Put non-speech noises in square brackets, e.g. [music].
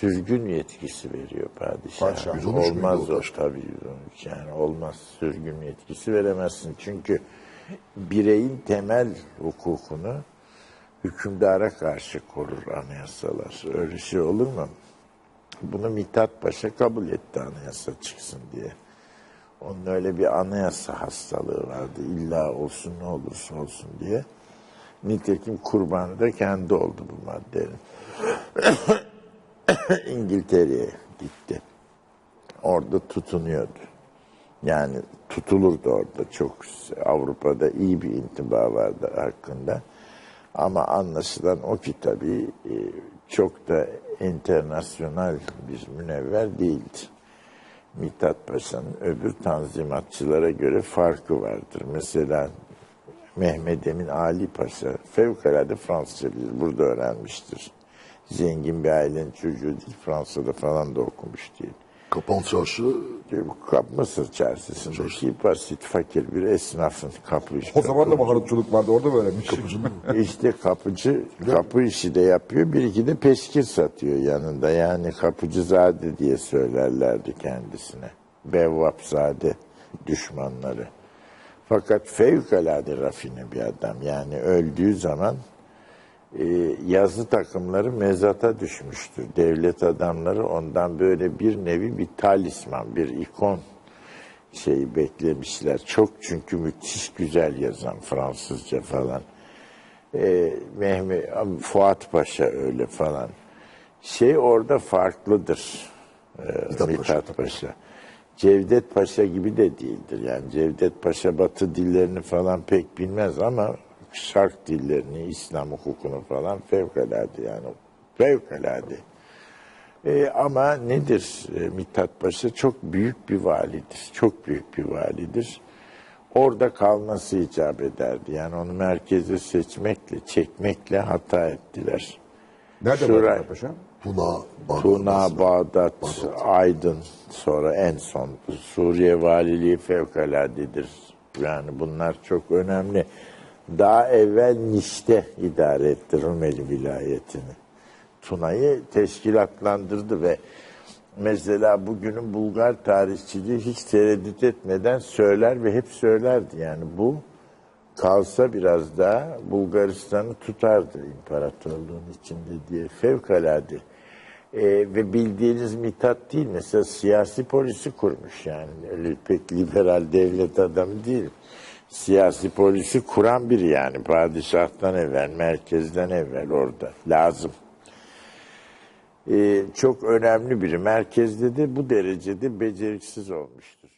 sürgün yetkisi veriyor padişah. Padişah, 113 olmaz o tabii 113 yani olmaz sürgün yetkisi veremezsin. Çünkü bireyin temel hukukunu hükümdara karşı korur anayasalar. Öyle şey olur mu? Bunu Mithat Paşa kabul etti anayasa çıksın diye. Onun öyle bir anayasa hastalığı vardı. İlla olsun ne olursa olsun diye. Nitekim kurbanı da kendi oldu bu maddenin. [laughs] İngiltere'ye gitti. Orada tutunuyordu. Yani tutulurdu orada çok. Avrupa'da iyi bir intiba vardı hakkında. Ama anlaşılan o ki tabii e, çok da internasyonel bir münevver değildi. Mithat Paşa'nın öbür tanzimatçılara göre farkı vardır. Mesela Mehmet Emin Ali Paşa fevkalade Fransızca bilir. Burada öğrenmiştir. Zengin bir ailenin çocuğu değil. Fransa'da falan da okumuş değil. Kapalı çarşı Kap Mısır çarşısındaki basit fakir bir esnafın kapı işi. O zaman da baharatçılık vardı orada mı öğrenmiş? [laughs] İşte kapıcı kapı işi de yapıyor. Bir iki de peşkir satıyor yanında. Yani kapıcızade diye söylerlerdi kendisine. Bevvapzade düşmanları. Fakat fevkalade rafine bir adam. Yani öldüğü zaman yazı takımları mezata düşmüştür. Devlet adamları ondan böyle bir nevi bir talisman, bir ikon şeyi beklemişler. Çok çünkü müthiş güzel yazan Fransızca falan. Ee, Mehmet Fuat Paşa öyle falan. Şey orada farklıdır. Ee, Mithat Mithat Paşa. Cevdet Paşa gibi de değildir. Yani Cevdet Paşa Batı dillerini falan pek bilmez ama Şark dillerini, İslam hukukunu falan fevkalade yani fevkalade. Ee, ama nedir e, Mithat Paşa? Çok büyük bir validir. Çok büyük bir validir. Orada kalması icap ederdi. Yani onu merkeze seçmekle, çekmekle hata ettiler. Nerede Şuray. var Paşa? Tuna, Bağdat, Tuna, Bağdat, Aydın sonra en son Suriye valiliği fevkaladedir. Yani bunlar çok önemli. Daha evvel Niş'te idare etti Rumeli vilayetini. Tuna'yı teşkilatlandırdı ve mesela bugünün Bulgar tarihçiliği hiç tereddüt etmeden söyler ve hep söylerdi. Yani bu kalsa biraz daha Bulgaristan'ı tutardı imparatorluğun içinde diye fevkalade. Ee, ve bildiğiniz Mithat değil mesela siyasi polisi kurmuş yani öyle pek liberal devlet adamı değil. Siyasi polisi kuran biri yani padişahtan evvel, merkezden evvel orada lazım. Ee, çok önemli biri. Merkezde de bu derecede beceriksiz olmuştur.